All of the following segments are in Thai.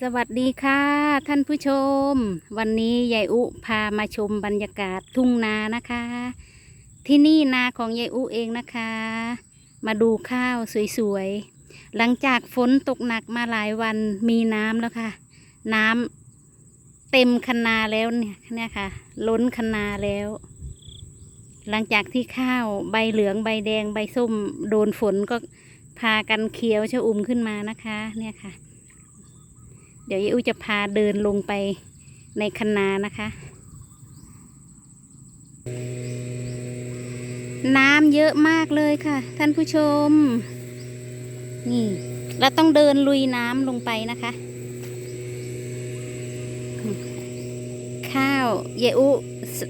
สวัสดีค่ะ ท่านผู้ชม วันนี้ยายอุพามาชมบรรยากาศทุ่งนานะคะ ที่นี่นาของยายอุเองนะคะ มาดูข้าวสวยๆ หลังจากฝนตกหนักมาหลายวันมีน้ำแล้วค่ะ น้ำเต็มคันนาแล้วเนี่ยเนี่ยค่ะ ล้นคันนาแล้ว หลังจากที่ข้าวใบเหลืองใบแดงใบส้มโดนฝนก็พากันเขียวชะอุ่มขึ้นมานะคะ เนี่ยค่ะ เดี๋ยวยายอุ้ยจะพาเดินลงไปในคันนานะคะ น้ำเยอะมากเลยค่ะ ท่านผู้ชม นี่เราต้องเดินลุยน้ำลงไปนะคะ ข้าวยายอุ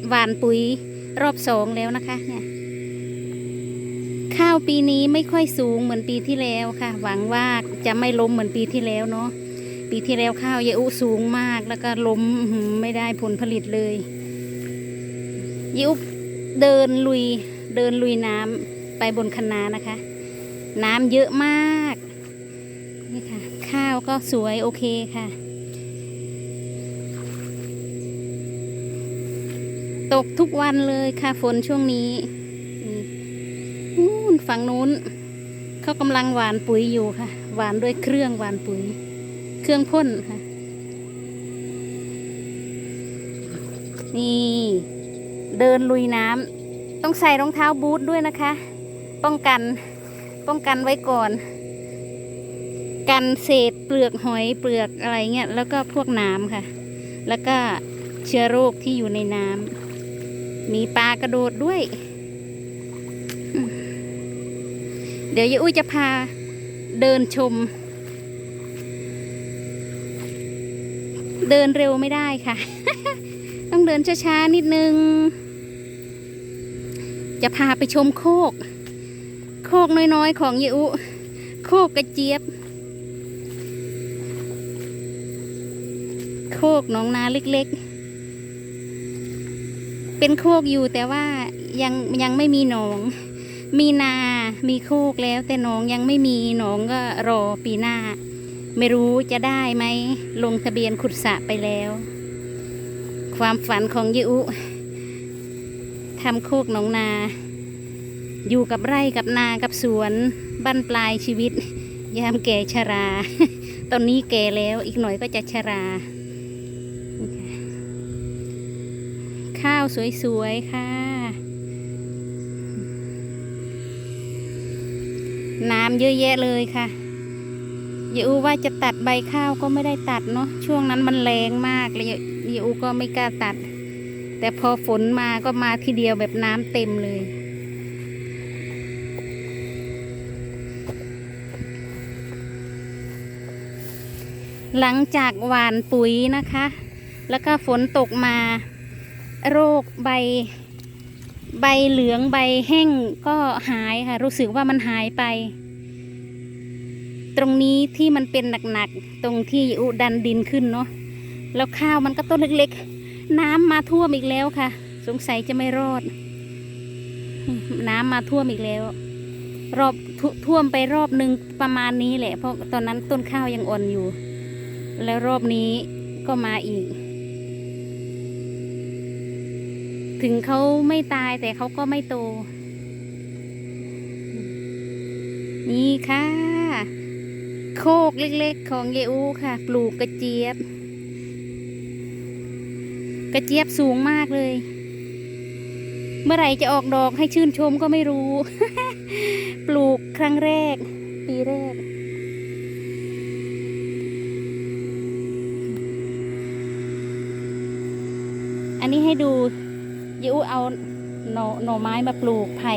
หวานปุ๋ยรอบสองแล้วนะคะเนี่ยข้าวปีนี้ไม่ค่อยสูงเหมือนปีที่แล้วค่ะ หวังว่าจะไม่ล้มเหมือนปีที่แล้วเนาะ ปีที่แล้วข้าวยายอุสูงมากแล้วก็ล้มไม่ได้ผลผลิตเลยยายอุเดินลุยเดินลุยน้ำไปบนคะนานะคะ น้ำเยอะมากนี่ค่ะ ข้าวก็สวยโอเคค่ะ ตกทุกวันเลยค่ะฝนช่วงนี้นู่นฝั่งนู้นเขากำลังหวานปุ๋ยอยู่ค่ะ หวานด้วยเครื่องหวานปุ๋ย เครื่องพ่นค่ะ นี่ เดินลุยน้ำต้องใส่รองเท้าบูทด้วยนะคะ ป้องกันป้องกันไว้ก่อน กันเศษเปลือกหอยเปลือกอะไรเงี้ยแล้วก็พวกน้ำค่ะ แล้วก็เชื้อโรคที่อยู่ในน้ำมีปลากระโดดด้วย เดี๋ยวยายอุ้ยจะพาเดินชม เดินเร็วไม่ได้ค่ะ ต้องเดินช้าๆนิดนึง จะพาไปชมโคก โคกน้อยๆของยายอุโคกกระเจี๊ยบ โคกหนองนาเล็กๆ เป็นโคกอยู่แต่ว่ายังยังไม่มีหนอง มีนา มีโคกแล้วแต่หนองยังไม่มีหนองก็รอปีหน้า ไม่รู้จะได้ไหมลงทะเบียนขุดสระไปแล้ว ความฝันของยิอุทำโคกหนองนา อยู่กับไร่กับนากับสวนบั้นปลายชีวิต ยามแก่ชรา ตอนนี้แก่แล้วอีกหน่อยก็จะชรา ข้าวสวยๆค่ะ น้ำเยอะแยะเลยค่ะ ยายอูว่าจะตัดใบข้าวก็ไม่ได้ตัดเนาะช่วงนั้นมันแรงมากเลยยายอูก็ไม่กล้าตัด แต่พอฝนมาก็มาทีเดียวแบบน้ำเต็มเลยหลังจากหว่านปุ๋ยนะคะ แล้วก็ฝนตกมา โรคใบ ใบเหลืองใบแห้งก็หายค่ะ รู้สึกว่ามันหายไป ตรงนี้ที่มันเป็นหนักๆตรงที่อุดันดินขึ้นเนาะแล้วข้าวมันก็ต้นเล็กๆ น้ำมาท่วมอีกแล้วค่ะ สงสัยจะไม่รอด น้ำมาท่วมอีกแล้ว รอบทท่วมไปรอบหนึ่งประมาณนี้แหละ เพราะตอนนั้นต้นข้าวยังอ่อนอยู่ แล้วรอบนี้ก็มาอีก ถึงเขาไม่ตายแต่เขาก็ไม่โต นี่ค่ะ โคกเล็กๆ ของเยอูค่ะ ปลูกกระเจี๊ยบ กระเจี๊ยบสูงมากเลย เมื่อไหร่จะออกดอกให้ชื่นชมก็ไม่รู้ ปลูกครั้งแรก ปีแรก อันนี้ให้ดูเยอูเอาหน่อหน่อไม้มาปลูกไผ่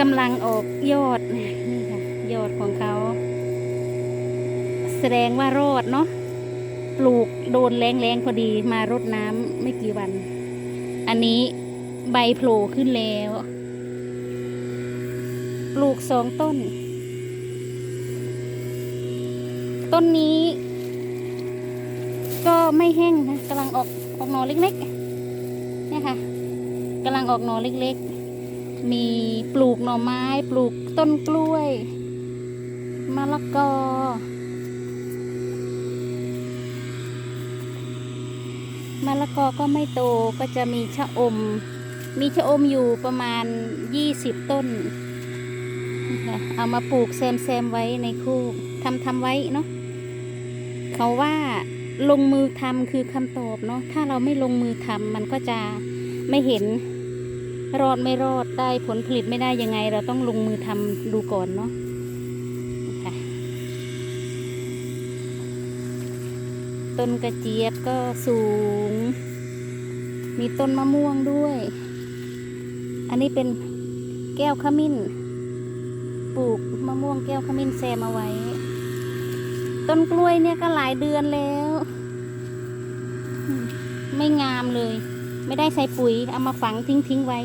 กำลังออกยอดนี่ค่ะยอดของเขา แสดงว่ารอดเนาะปลูกโดนแรงๆพอดีมารดน้ำไม่กี่วัน อันนี้ใบโผล่ขึ้นแล้ว ปลูกสองต้น ต้นนี้ ก็ไม่แห้งนะกำลังออกออกหนอเล็กๆเนี่ยค่ะกำลังออกหนอเล็กๆ มีปลูกหน่อไม้ ปลูกต้นกล้วยมะละกอ มะละกอก็ไม่โตก็จะมีชะอม มีชะอมอยู่ประมาณยี่สิบต้น เอามาปลูกแซมแซมไว้ในคูกทำทำไว้เนาะเขาว่าลงมือทำคือคำตอบเนาะถ้าเราไม่ลงมือทำมันก็จะไม่เห็นรอดไม่รอดได้ผลผลิตไม่ได้ยังไง เราต้องลงมือทำดูก่อนเนาะ ต้นกระเจี๊ยบก็สูง มีต้นมะม่วงด้วย อันนี้เป็นแก้วขมิ้น ปลูกมะม่วงแก้วขมิ้นแซมเอาไว้ ต้นกล้วยเนี่ยก็หลายเดือนแล้ว ไม่งามเลย ไม่ได้ใส่ปุ๋ย เอามาฝังทิ้งทิ้งๆไว้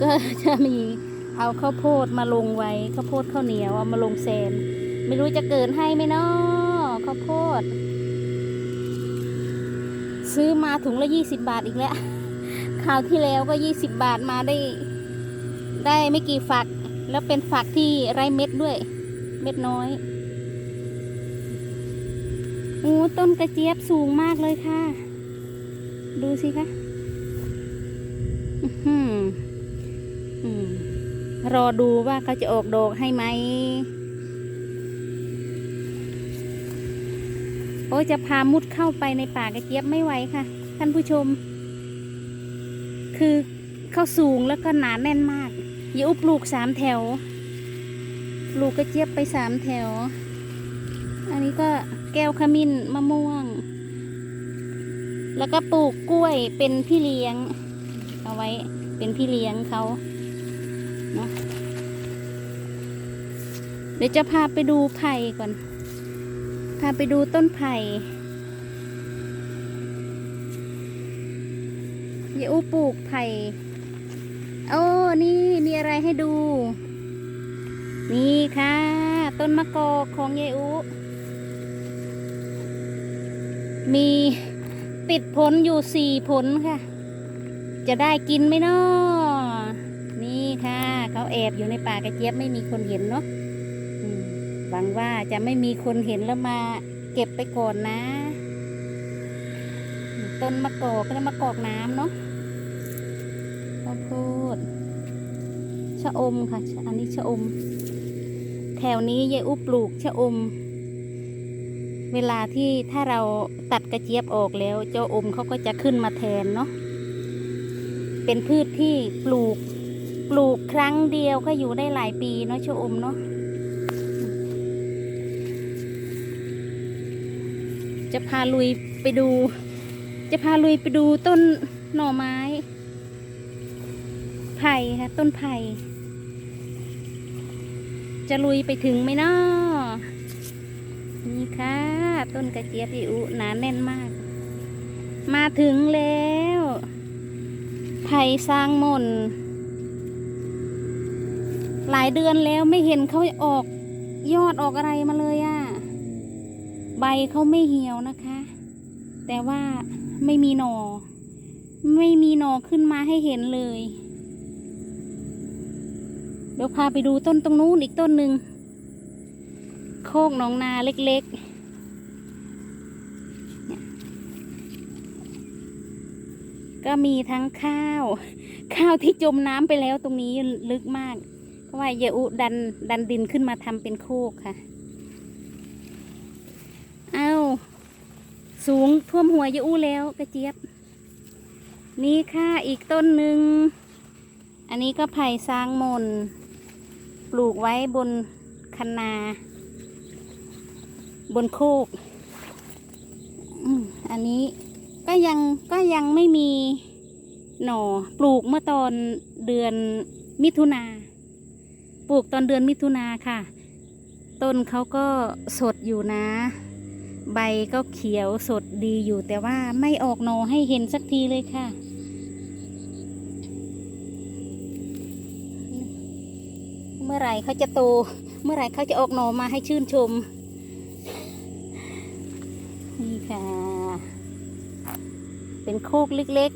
ก็จะมีเอาข้าวโพดมาลงไว้ข้าวโพดข้าวเหนียวเอามาลงแซม ไม่รู้จะเกิดให้ไหมเนาะข้าวโพด ซื้อมาถุงละยี่สิบบาทอีกแล้วคราวที่แล้วก็ยี่สิบบาทมาได้ ได้ไม่กี่ฝัก แล้วเป็นฝักที่ไร้เม็ดด้วย เม็ดน้อยโอ้ต้นกระเจี๊ยบสูงมากเลยค่ะ ดูสิคะรอดูว่าเขาจะออกดอกให้ไหม โอ้จะพามุดเข้าไปในป่ากระเจี๊ยบไม่ไหวค่ะ ท่านผู้ชม คือเข้าสูงแล้วก็หนาแน่นมากอย่าอุปลูกสามแถว ปลูกกระเจี๊ยบไปสามแถว อันนี้ก็แก้วขมิ้นมะม่วง แล้วก็ปลูกกล้วยเป็นพี่เลี้ยง เอาไว้เป็นพี่เลี้ยงเขาเนาะเดี๋ยวจะพาไปดูไผ่ก่อน พาไปดูต้นไผ่ยายอูปลูกไผ่ โอ้ นี่มีอะไรให้ดู นี่ค่ะ ต้นมะกอกของยายอูมีติดผลอยู่สี่ผลค่ะ จะได้กินไหมนาะนี่ค่ะ เขาแอบอยู่ในป่ากระเจี๊ยบไม่มีคนเห็นเนาะ หวังว่าจะไม่มีคนเห็นแล้วมาเก็บไปก่อนนะ ต้นมะกอกก็จะมะกอกน้ำเนาะข้าวโพดชะอมค่ะ อันนี้ชะอม แถวนี้ยายอุ้ปลูกชะอม เวลาที่ถ้าเราตัดกระเจี๊ยบออกแล้วเจ้าอมเขาก็จะขึ้นมาแทนเนาะ เป็นพืชที่ปลูกปลูกครั้งเดียวก็อยู่ได้หลายปีเนาะชะอมเนาะ จะพาลุยไปดู จะพาลุยไปดูต้นหน่อไม้ ไผ่ค่ะต้นไผ่ จะลุยไปถึงไหมเนาะนี่ค่ะ ต้นกระเจี๊ยบอีอุหนาแน่นมาก มาถึงแล้ว ไผ่สร้างมน หลายเดือนแล้วไม่เห็นเขาออกยอดออกอะไรมาเลยอะ่ะ ใบเขาไม่เหี่ยวนะคะ แต่ว่าไม่มีหนอ่อ ไม่มีหน่อขึ้นมาให้เห็นเลย เดี๋ยวพาไปดูต้นตรงนู้นอีกต้นหนึ่ง โคกหนองนาเล็กๆ ก็มีทั้งข้าว ข้าวที่จมน้ำไปแล้วตรงนี้ลึกมาก เพราะว่าเยอุดันดันดินขึ้นมาทำเป็นโคกค่ะ เอา สูงท่วมหัวยาอุแล้วกระเจี๊ยบ นี่ค่ะอีกต้นหนึ่ง อันนี้ก็ไผ่สร้างมน ปลูกไว้บนคันนา บนโคก อันนี้ก็ยังก็ยังไม่มีหน่อปลูกเมื่อตอนเดือนมิถุนา ปลูกตอนเดือนมิถุนาค่ะ ต้นเขาก็สดอยู่นะ ใบก็เขียวสดดีอยู่แต่ว่าไม่ออกหนอให้เห็นสักทีเลยค่ะ เมื่อไหร่เขาจะโต เมื่อไหร่เขาจะออกหนอมาให้ชื่นชม นี่ค่ะ เป็นโคกเล็ก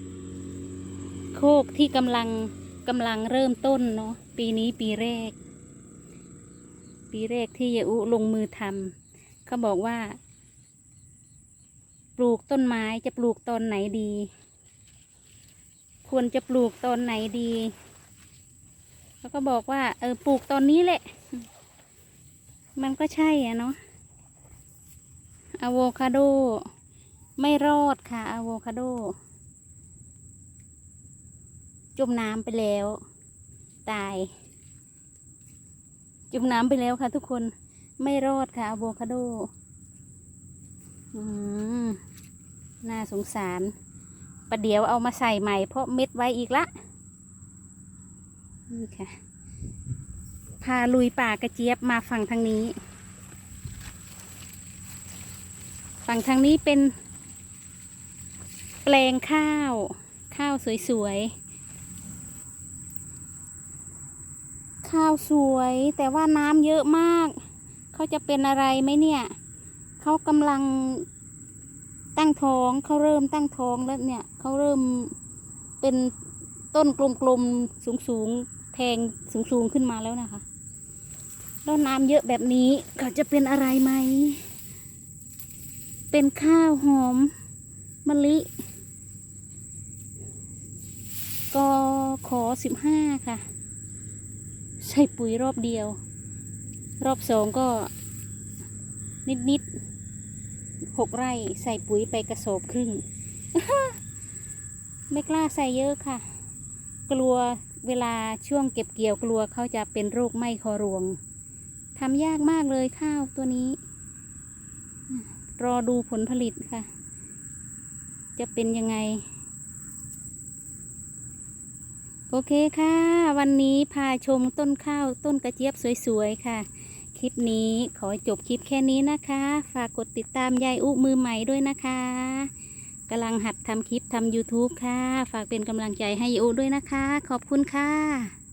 ๆ โคกที่กำลังกำลังเริ่มต้นเนาะปีนี้ปีแรก ปีแรกที่ยาอุลงมือทำ เขาบอกว่า ปลูกต้นไม้จะปลูกตอนไหนดี ควรจะปลูกตอนไหนดีเขาก็บอกว่า เออปลูกตอนนี้แหละ มันก็ใช่อะเนาะอะโวคาโด ไม่รอดค่ะอะโวคาโด จมน้ำไปแล้ว ตาย จมน้ำไปแล้วค่ะทุกคน ไม่รอดค่ะอะโวคาโดอืมน่าสงสาร ประเดี๋ยวเอามาใส่ใหม่เพราะเม็ดไว้อีกละ นี่ค่ะ พาลุยป่ากระเจี๊ยบมาฝั่งทางนี้ ฝั่งทางนี้เป็น แปลงข้าว ข้าวสวยๆ ข้าวสวยแต่ว่าน้ำเยอะมาก เขาจะเป็นอะไรไหมเนี่ย เขากำลังตั้งท้องเขาเริ่มตั้งท้องแล้วเนี่ยเขาเริ่มเป็นต้นกลมๆสูงๆแทงสูงๆขึ้นมาแล้วนะคะแล้วน้ำเยอะแบบนี้เขาจะเป็นอะไรไหม เป็นข้าวหอมมะลิก็ขอสิบห้าค่ะ ใส่ปุ๋ยรอบเดียว รอบสองก็นิดๆหกไร่ใส่ปุ๋ยไปกระสอบครึ่ง ไม่กล้าใส่เยอะค่ะ กลัวเวลาช่วงเก็บเกี่ยวกลัวเขาจะเป็นโรคไหม้คอรวงทำยากมากเลยข้าวตัวนี้ รอดูผลผลิตค่ะ จะเป็นยังไง โอเคค่ะ วันนี้พาชมต้นข้าวต้นกระเจี๊ยบสวยๆค่ะ คลิปนี้ขอจบคลิปแค่นี้นะคะ ฝากกดติดตามยายอุมือใหม่ด้วยนะคะกำลังหัดทำคลิปทำ YouTube ค่ะ ฝากเป็นกำลังใจให้ยายอุด้วยนะคะ ขอบคุณค่ะ